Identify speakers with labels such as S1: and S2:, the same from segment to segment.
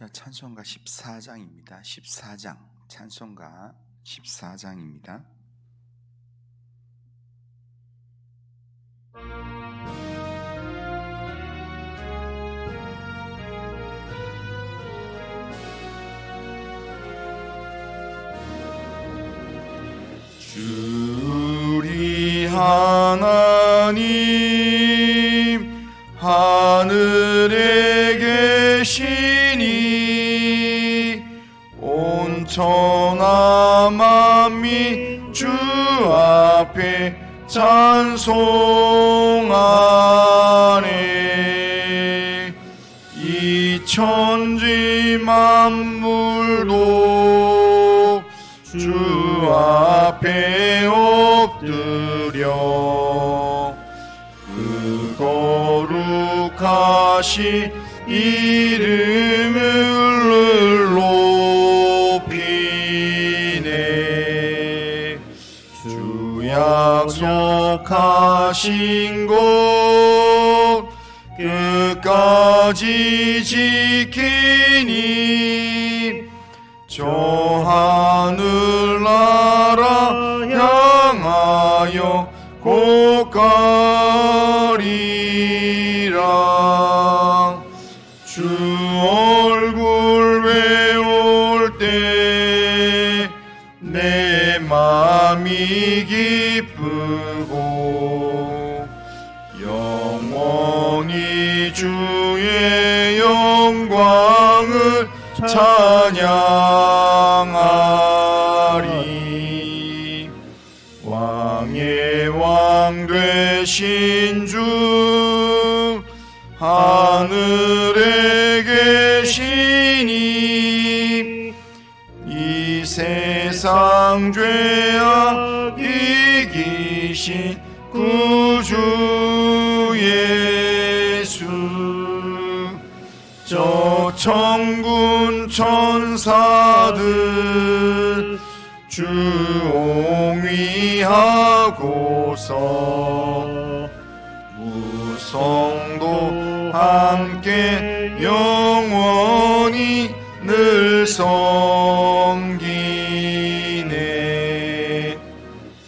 S1: 자, 찬송가 14장입니다. 14장. 찬송가 14장입니다. 천지 만물도 주 앞에 엎드려 그 거룩하신 이름을 높이네. 주 약속하신 곳 끝까지 지키니 저 하늘나라 향하여 곧 가리라. 주 얼굴 배울 때내 맘이 찬양하리. 왕의 왕 되신 주 하늘에 계시니 이 세상 죄악 이기신 옹위하고서. 무성도 함께 영원히 늘 섬기네.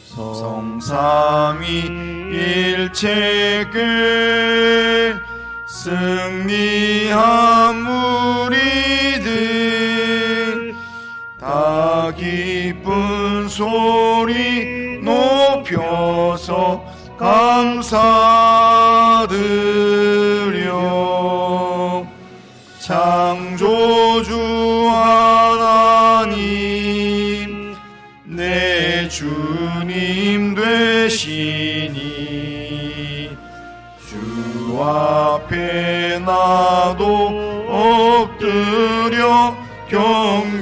S1: 성삼위 일체끝 승리한 무리들. 다 기쁜 소리 감사드려. 창조주 하나님 내 주님 되시니 주 앞에 나도 엎드려 경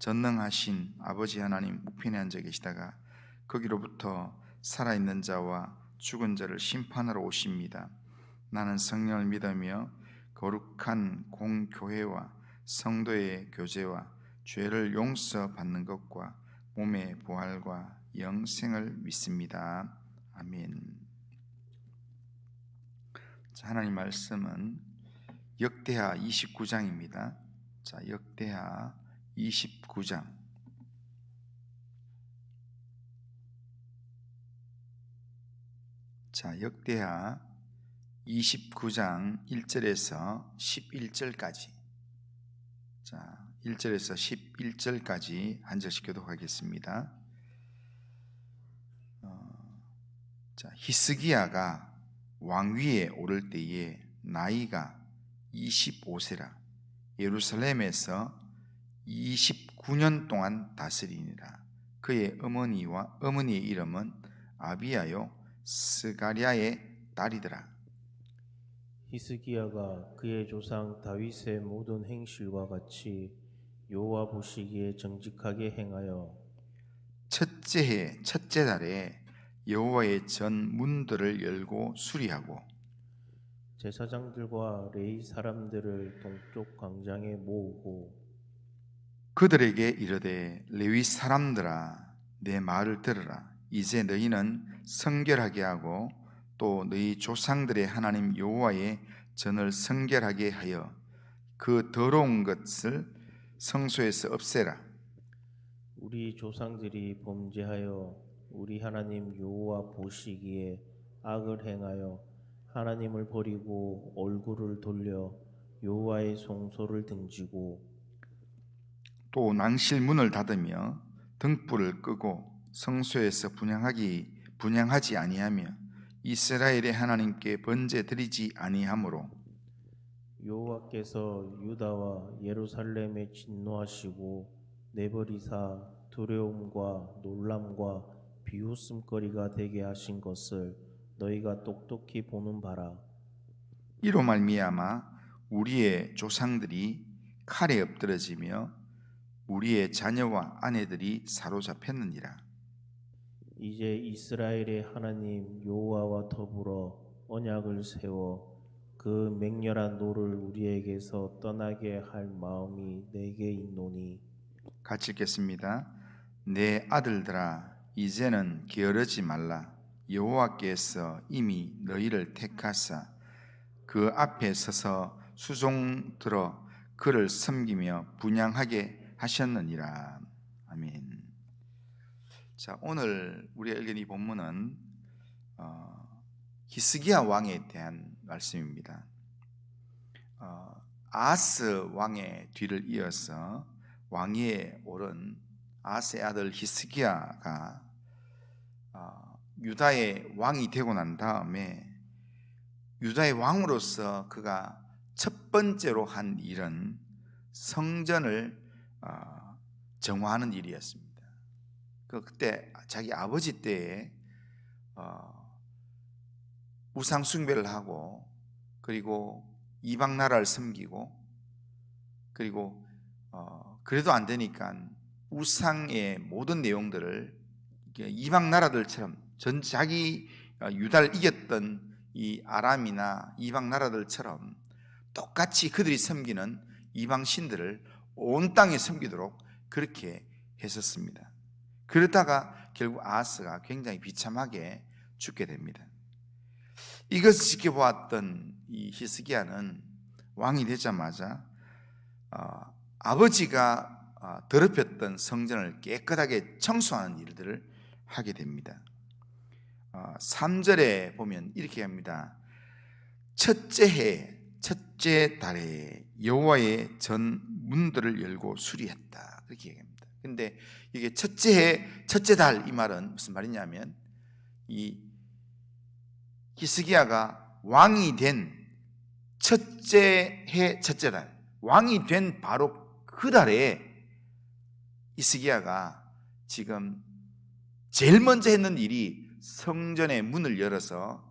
S1: 전능하신 아버지 하나님 우편에 앉아 계시다가 거기로부터 살아있는 자와 죽은 자를 심판하러 오십니다. 나는 성령을 믿으며 거룩한 공교회와 성도의 교제와 죄를 용서받는 것과 몸의 부활과 영생을 믿습니다. 아멘. 자, 하나님 말씀은 역대하 29장입니다. 자, 역대하 29장. 자, 역대하 29장 1절에서 11절까지. 자, 1절에서 11절까지 한 절씩 교독하겠습니다. 어, 자, 히스기야가 왕위에 오를 때에 나이가 25세라 예루살렘에서
S2: 29년 동안 다스리니라. 그의 어머니와 어머니의 이름은 아비야요 스가랴의 딸이더라.
S3: 히스기야가 그의 조상 다윗의 모든 행실과 같이 여호와 보시기에 정직하게 행하여
S2: 첫째 해 첫째 달에 여호와의 전 문들을 열고 수리하고
S3: 제사장들과 레이 사람들을 동쪽 광장에 모으고
S2: 그들에게 이르되 레위 사람들아 내 말을 들으라. 이제 너희는 성결하게 하고 또 너희 조상들의 하나님 여호와의 전을 성결하게 하여 그 더러운 것을 성소에서 없애라.
S3: 우리 조상들이 범죄하여 우리 하나님 여호와 보시기에 악을 행하여 하나님을 버리고 얼굴을 돌려 여호와의 송소를 등지고
S2: 또 낭실 문을 닫으며 등불을 끄고 성소에서 분양하기 분양하지 아니하며 이스라엘의 하나님께 번제 드리지 아니하므로
S3: 여호와께서 유다와 예루살렘에 진노하시고 내버리사 두려움과 놀람과 비웃음거리가 되게 하신 것을 너희가 똑똑히 보는 바라.
S2: 이로 말미암아 우리의 조상들이 칼에 엎드러지며 우리의 자녀와 아내들이 사로잡혔느니라.
S3: 이제 이스라엘의 하나님 여호와와 더불어 언약을 세워 그 맹렬한 노를 우리에게서 떠나게 할 마음이 내게 있노니.
S2: 같이 읽겠습니다. 내 아들들아 이제는 게으르지 말라. 여호와께서 이미 너희를 택하사 그 앞에 서서 수종 들어 그를 섬기며 분양하게 하셨느니라 아멘. 자 오늘 우리가 읽은 이 본문은 어, 히스기야 왕에 대한 말씀입니다. 어, 아하스 왕의 뒤를 이어서 왕위에 오른 아하스의 아들 히스기야가 어, 유다의 왕이 되고 난 다음에 유다의 왕으로서 그가 첫 번째로 한 일은 성전을 어, 정화하는 일이었습니다. 그 그때 자기 아버지 때에 어, 우상 숭배를 하고 그리고 이방 나라를 섬기고 그리고 어, 그래도 안 되니까 우상의 모든 내용들을 이방 나라들처럼 전 자기 어, 유다를 이겼던 이 아람이나 이방 나라들처럼 똑같이 그들이 섬기는 이방 신들을 온 땅에 섬기도록 그렇게 했었습니다. 그러다가 결국 아하스가 굉장히 비참하게 죽게 됩니다. 이것을 지켜보았던 이 히스기야는 왕이 되자마자 어, 아버지가 어, 더럽혔던 성전을 깨끗하게 청소하는 일들을 하게 됩니다. 어, 3절에 보면 이렇게 합니다. 첫째 해 첫째 달에 여호와의 전 문들을 열고 수리했다. 그렇게 얘기합니다. 근데 이게 첫째 해 첫째 달 이 말은 무슨 말이냐면 이 히스기야가 왕이 된 첫째 해 첫째 달 왕이 된 바로 그 달에 히스기야가 지금 제일 먼저 했는 일이 성전의 문을 열어서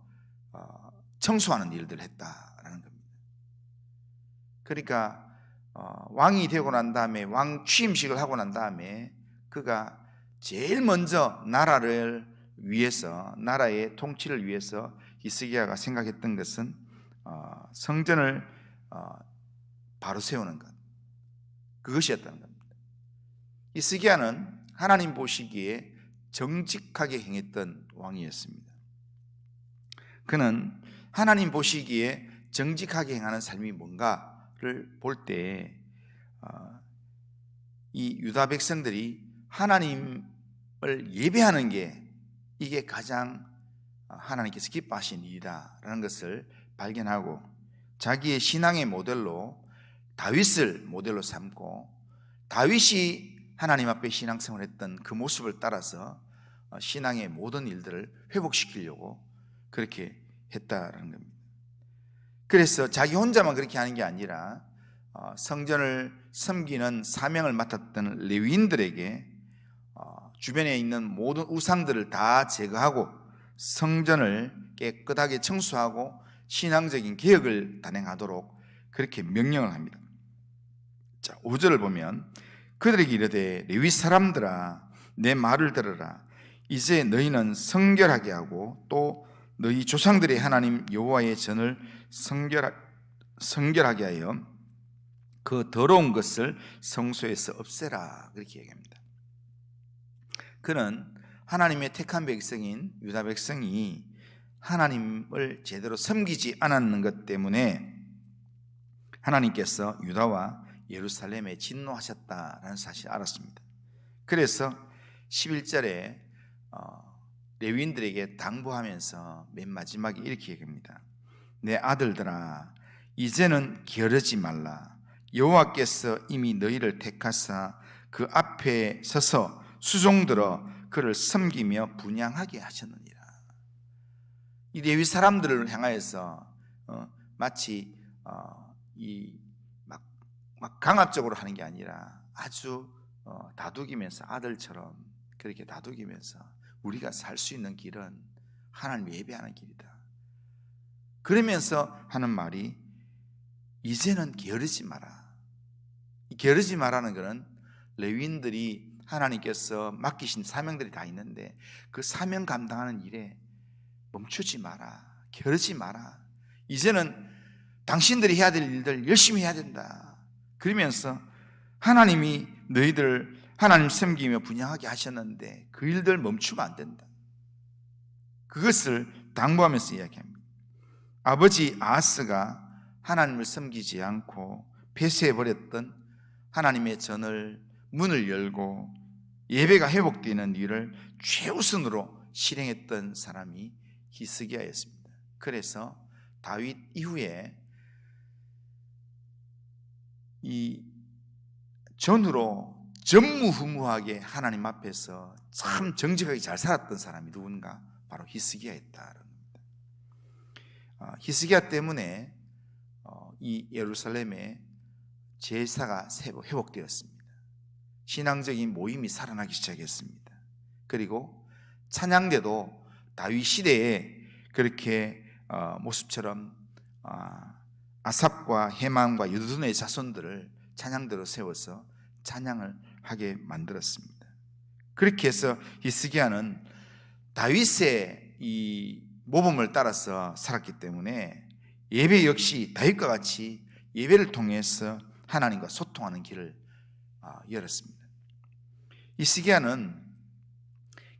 S2: 어, 청소하는 일들을 했다라는 겁니다. 그러니까 어, 왕이 되고 난 다음에 왕 취임식을 하고 난 다음에 그가 제일 먼저 나라를 위해서 나라의 통치를 위해서 히스기야가 생각했던 것은 어, 성전을 어, 바로 세우는 것 그것이었다는 겁니다. 히스기야는 하나님 보시기에 정직하게 행했던 왕이었습니다. 그는 하나님 보시기에 정직하게 행하는 삶이 뭔가를 볼 때 이 유다 백성들이 하나님을 예배하는 게 이게 가장 하나님께서 기뻐하신 일이다라는 것을 발견하고 자기의 신앙의 모델로 다윗을 모델로 삼고 다윗이 하나님 앞에 신앙생활 했던 그 모습을 따라서 어, 신앙의 모든 일들을 회복시키려고 그렇게 했다라는 겁니다. 그래서 자기 혼자만 그렇게 하는 게 아니라 어, 성전을 섬기는 사명을 맡았던 레위인들에게 어, 주변에 있는 모든 우상들을 다 제거하고 성전을 깨끗하게 청소하고 신앙적인 개혁을 단행하도록 그렇게 명령을 합니다. 자, 5절을 보면 그들에게 이르되 레위 사람들아 내 말을 들으라 이제 너희는 성결하게 하고 또 너희 조상들의 하나님 여호와의 전을 성결하, 성결하게 하여 그 더러운 것을 성소에서 없애라 그렇게 얘기합니다. 그는 하나님의 택한 백성인 유다 백성이 하나님을 제대로 섬기지 않았는 것 때문에 하나님께서 유다와 예루살렘에 진노하셨다라는 사실을 알았습니다. 그래서 11절에 어, 레위인들에게 당부하면서 맨 마지막에 이렇게 얘기합니다. 내 아들들아 이제는 게으르지 말라 여호와께서 이미 너희를 택하사 그 앞에 서서 수종들어 그를 섬기며 분양하게 하셨느니라. 이 레위 사람들을 향하여서 어, 마치 어, 이막 막 강압적으로 하는 게 아니라 아주 어, 다독이면서 아들처럼 그렇게 다독이면서 우리가 살 수 있는 길은 하나님 예배하는 길이다. 그러면서 하는 말이 이제는 게으르지 마라. 이 게으르지 마라는 것은 레위인들이 하나님께서 맡기신 사명들이 다 있는데 그 사명 감당하는 일에 멈추지 마라. 게으르지 마라. 이제는 당신들이 해야 될 일들 열심히 해야 된다. 그러면서 하나님이 너희들 하나님 섬기며 분양하게 하셨는데 그 일들 멈추면 안 된다. 그것을 당부하면서 이야기합니다. 아버지 아스가 하나님을 섬기지 않고 폐쇄해 버렸던 하나님의 전을 문을 열고 예배가 회복되는 일을 최우선으로 실행했던 사람이 히스기야였습니다. 그래서 다윗 이후에 이 전으로 전무후무하게 하나님 앞에서 참 정직하게 잘 살았던 사람이 누군가 바로. 어, 히스기야 때문에 어, 이 예루살렘에 제사가 회복되었습니다. 신앙적인 모임이 살아나기 시작했습니다. 그리고 찬양대도 다윗 시대에 그렇게 어, 모습처럼 아, 아삽과 해만과 유두둔의 자손들을 찬양대로 세워서 찬양을 하게 만들었습니다. 그렇게 해서 히스기야는 다윗의 이 모범을 따라서 살았기 때문에 예배 역시 다윗과 같이 예배를 통해서 하나님과 소통하는 길을 아, 열었습니다. 히스기야는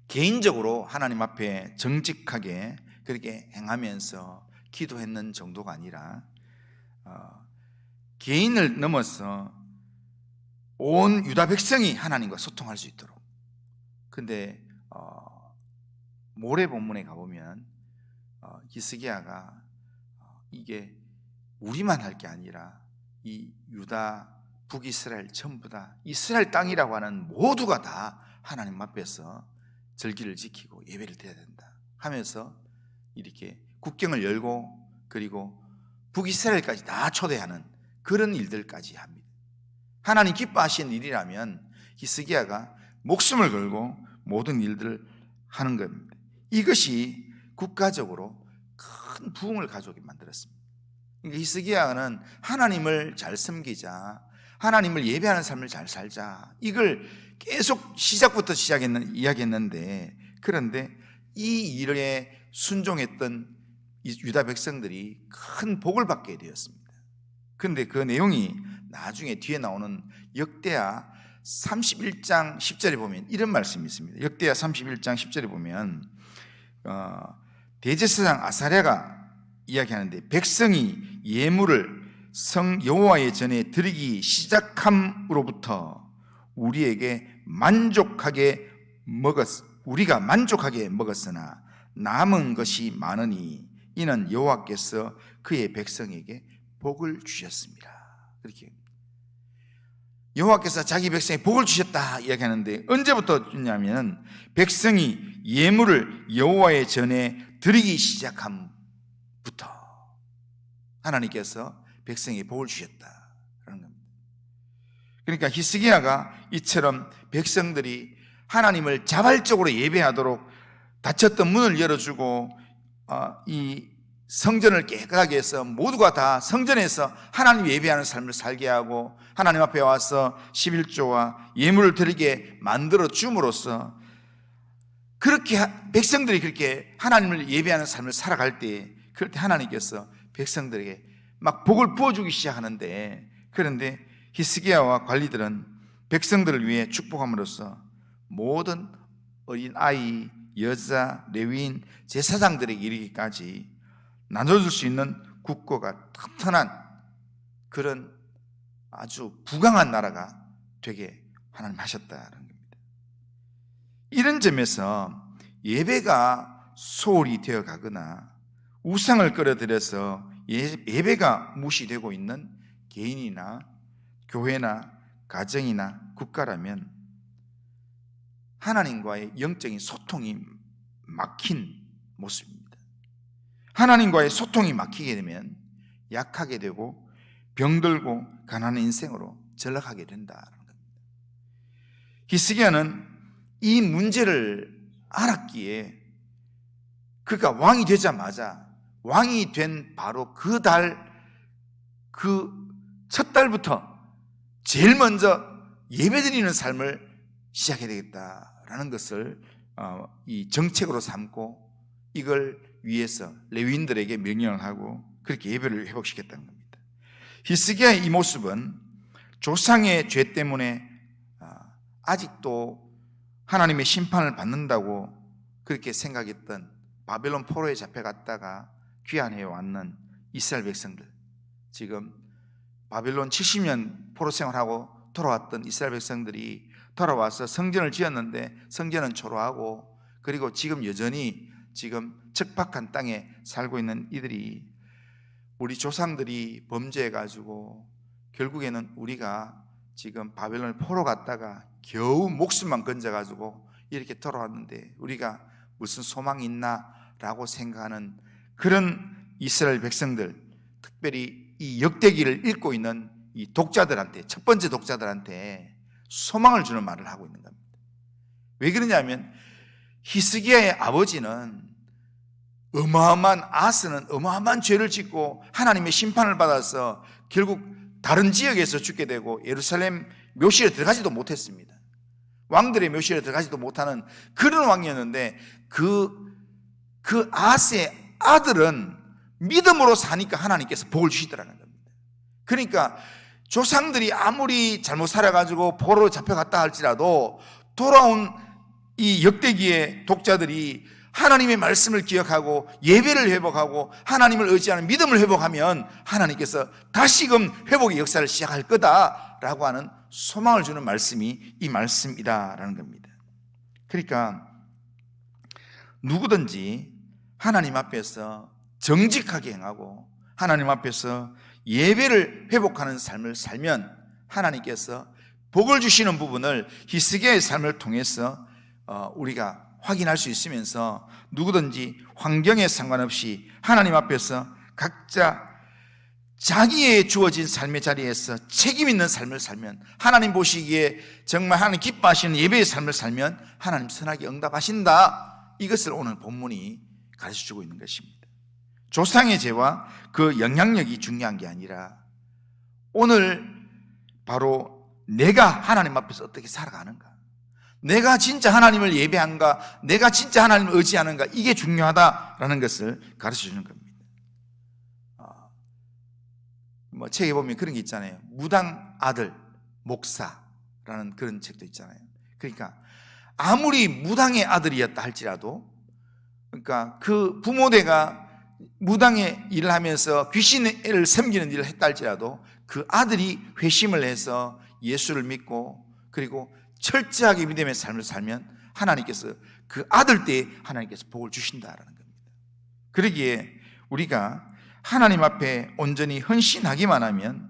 S2: 개인적으로 하나님 앞에 정직하게 그렇게 행하면서 기도했는 정도가 아니라 어, 개인을 넘어서 온 유다 백성이 하나님과 소통할 수 있도록. 근데 어, 모래 본문에 가보면 어, 히스기야가 어, 이게 우리만 할 게 아니라 이 유다 북이스라엘 전부 다 이스라엘 땅이라고 하는 모두가 다 하나님 앞에서 절기를 지키고 예배를 드려야 된다 하면서 이렇게 국경을 열고 그리고 북이스라엘까지 다 초대하는 그런 일들까지 합니다. 하나님 기뻐하시는 일이라면 히스기야가 목숨을 걸고 모든 일들을 하는 겁니다. 이것이 국가적으로 큰 부흥을 가져오게 만들었습니다. 그러니까 히스기야는 하나님을 잘 섬기자, 하나님을 예배하는 삶을 잘 살자. 이걸 계속 시작부터 시작했는 이야기했는데 그런데 이 일에 순종했던 유다 백성들이 큰 복을 받게 되었습니다. 그런데 그 내용이 나중에 뒤에 나오는 역대하 31장 10절에 보면 이런 말씀이 있습니다. 역대하 31장 10절에 보면 어, 대제사장 아사랴가 이야기하는데 백성이 예물을 성 여호와의 전에 드리기 시작함으로부터 우리에게 만족하게 먹었 우리가 만족하게 먹었으나 남은 것이 많으니 이는 여호와께서 그의 백성에게 복을 주셨습니다. 그렇게 여호와께서 자기 백성에 복을 주셨다 이야기하는데 언제부터 주냐면 백성이 예물을 여호와의 전에 드리기 시작함부터 하나님께서 백성에 복을 주셨다라는 겁니다. 그러니까 히스기야가 이처럼 백성들이 하나님을 자발적으로 예배하도록 닫혔던 문을 열어주고 어, 이 성전을 깨끗하게 해서 모두가 다 성전에서 하나님 예배하는 삶을 살게 하고 하나님 앞에 와서 11조와 예물을 드리게 만들어 줌으로써 그렇게 하- 백성들이 그렇게 하나님을 예배하는 삶을 살아갈 때 그럴 때 하나님께서 백성들에게 막 복을 부어주기 시작하는데 그런데 히스기야와 관리들은 백성들을 위해 축복함으로써 모든 어린 아이, 여자, 레위인, 제사장들에게 이르기까지 나눠줄 수 있는 국고가 튼튼한 그런 아주 부강한 나라가 되게 하나님 하셨다는. 이런 점에서 예배가 소홀히 되어 가거나 우상을 끌어들여서 예- 예배가 무시되고 있는 개인이나 교회나 가정이나 국가라면 하나님과의 영적인 소통이 막힌 모습입니다. 하나님과의 소통이 막히게 되면 약하게 되고 병들고 가난한 인생으로 전락하게 된다는 겁니다. 히스기야는 이 문제를 알았기에 그가 왕이 되자마자 왕이 된 바로 그 달, 그 첫 달부터 제일 먼저 예배드리는 삶을 시작해야 되겠다라는 것을 어, 이 정책으로 삼고 이걸 위해서 레위인들에게 명령을 하고 그렇게 예배를 회복시켰다는 겁니다. 히스기야의 이 모습은 조상의 죄 때문에 아, 아직도 하나님의 심판을 받는다고 그렇게 생각했던 바벨론 포로에 잡혀갔다가 귀환해 왔는 이스라엘 백성들. 지금 바벨론 70년 포로 생활하고 돌아왔던 이스라엘 백성들이 돌아와서 성전을 지었는데 성전은 초라하고 그리고 지금 여전히 지금 척박한 땅에 살고 있는 이들이 우리 조상들이 범죄해 가지고 결국에는 우리가 지금 바벨론을 포로 갔다가 겨우 목숨만 건져 가지고 이렇게 돌아왔는데 우리가 무슨 소망이 있나라고 생각하는 그런 이스라엘 백성들 특별히 이 역대기를 읽고 있는 이 독자들한테 첫 번째 독자들한테 소망을 주는 말을 하고 있는 겁니다. 왜 그러냐면 히스기야의 아버지는 어마어마한 아스는 어마어마한 죄를 짓고 하나님의 심판을 받아서 결국 다른 지역에서 죽게 되고 예루살렘 묘실에 들어가지도 못했습니다. 왕들의 묘실에 들어가지도 못하는 그런 왕이었는데 그, 그 아스의 아들은 믿음으로 사니까 하나님께서 복을 주시더라는 겁니다. 그러니까 조상들이 아무리 잘못 살아가지고 포로로 잡혀갔다 할지라도 돌아온 이 역대기의 독자들이 하나님의 말씀을 기억하고 예배를 회복하고 하나님을 의지하는 믿음을 회복하면 하나님께서 다시금 회복의 역사를 시작할 거다라고 하는 소망을 주는 말씀이 이 말씀이다라는 겁니다. 그러니까 누구든지 하나님 앞에서 정직하게 행하고 하나님 앞에서 예배를 회복하는 삶을 살면 하나님께서 복을 주시는 부분을 히스기야의 삶을 통해서 어, 우리가 확인할 수 있으면서 누구든지 환경에 상관없이 하나님 앞에서 각자 자기의 주어진 삶의 자리에서 책임 있는 삶을 살면 하나님 보시기에 정말 하나님 기뻐하시는 예배의 삶을 살면 하나님 선하게 응답하신다. 이것을 오늘 본문이 가르쳐 주고 있는 것입니다. 조상의 죄와 그 영향력이 중요한 게 아니라 오늘 바로 내가 하나님 앞에서 어떻게 살아가는가. 내가 진짜 하나님을 예배한가, 내가 진짜 하나님을 의지하는가, 이게 중요하다라는 것을 가르쳐 주는 겁니다. 아, 뭐 책에 보면 그런 게 있잖아요. 무당 아들 목사라는 그런 책도 있잖아요. 그러니까 아무리 무당의 아들이었다 할지라도 그러니까 그 부모대가 무당의 일을 하면서 귀신을 섬기는 일을 했다 할지라도 그 아들이 회심을 해서 예수를 믿고 그리고 철저하게 믿음의 삶을 살면 하나님께서 그 아들 때에 하나님께서 복을 주신다라는 겁니다. 그러기에 우리가 하나님 앞에 온전히 헌신하기만 하면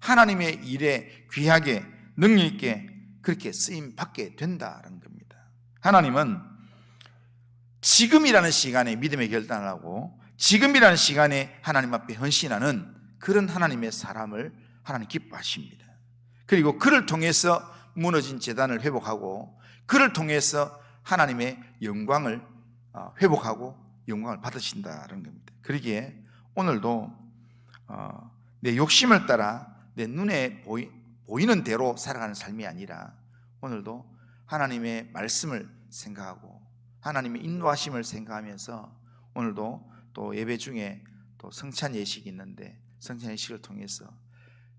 S2: 하나님의 일에 귀하게 능력 있게 그렇게 쓰임 받게 된다라는 겁니다. 하나님은 지금이라는 시간에 믿음의 결단을 하고 지금이라는 시간에 하나님 앞에 헌신하는 그런 하나님의 사람을 하나님 기뻐하십니다. 그리고 그를 통해서 무너진 재단을 회복하고 그를 통해서 하나님의 영광을 어, 회복하고 영광을 받으신다는 겁니다. 그러기에 오늘도 어, 내 욕심을 따라 내 눈에 보이, 보이는 대로 살아가는 삶이 아니라 오늘도 하나님의 말씀을 생각하고 하나님의 인도하심을 생각하면서 오늘도 또 예배 중에 또 성찬 예식이 있는데 성찬 예식을 통해서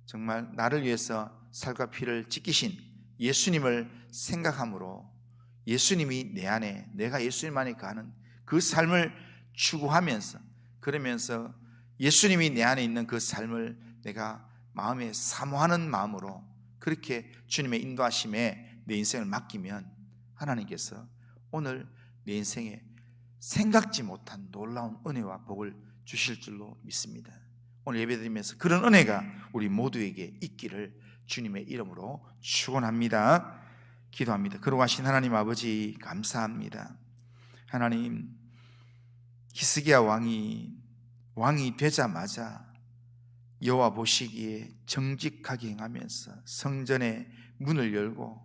S2: 정말 나를 위해서 살과 피를 찢기신 예수님을 생각함으로 예수님이 내 안에 내가 예수님 안에 가는 그 삶을 추구하면서 그러면서 예수님이 내 안에 있는 그 삶을 내가 마음에 사모하는 마음으로 그렇게 주님의 인도하심에 내 인생을 맡기면 하나님께서 오늘 내 인생에 생각지 못한 놀라운 은혜와 복을 주실 줄로 믿습니다. 오늘 예배드리면서 그런 은혜가 우리 모두에게 있기를 주님의 이름으로 축원합니다. 기도합니다. 그러하신 하나님 아버지 감사합니다. 하나님 히스기야 왕이 왕이 되자마자 여호와 보시기에 정직하게 행하면서 성전의 문을 열고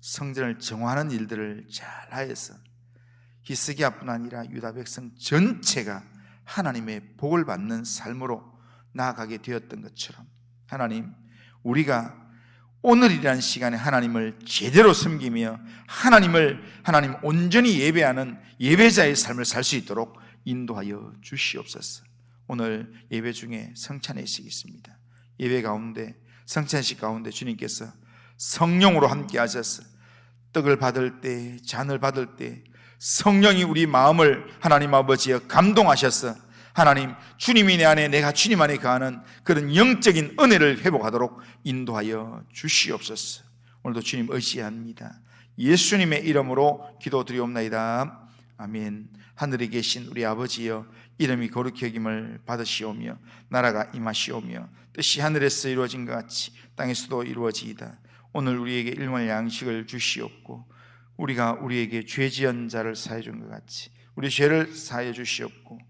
S2: 성전을 정화하는 일들을 잘 하여서 히스기야뿐 아니라 유다 백성 전체가 하나님의 복을 받는 삶으로 나아가게 되었던 것처럼 하나님 우리가 오늘이라는 시간에 하나님을 제대로 섬기며 하나님을 하나님 온전히 예배하는 예배자의 삶을 살 수 있도록 인도하여 주시옵소서. 오늘 예배 중에 성찬의식이 있습니다. 예배 가운데 성찬식 가운데 주님께서 성령으로 함께 하셔서 떡을 받을 때 잔을 받을 때 성령이 우리 마음을 하나님 아버지여 감동하셔서 하나님 주님이 내 안에 내가 주님 안에 가는 그런 영적인 은혜를 회복하도록 인도하여 주시옵소서. 오늘도 주님 의지합니다. 예수님의 이름으로 기도드리옵나이다. 아멘. 하늘에 계신 우리 아버지여 이름이 거룩히 여김을 받으시오며 나라가 임하시오며 뜻이 하늘에서 이루어진 것 같이 땅에서도 이루어지이다. 오늘 우리에게 일말 양식을 주시옵고 우리가 우리에게 죄 지은 자를 사해 준 것 같이 우리 죄를 사해 주시옵고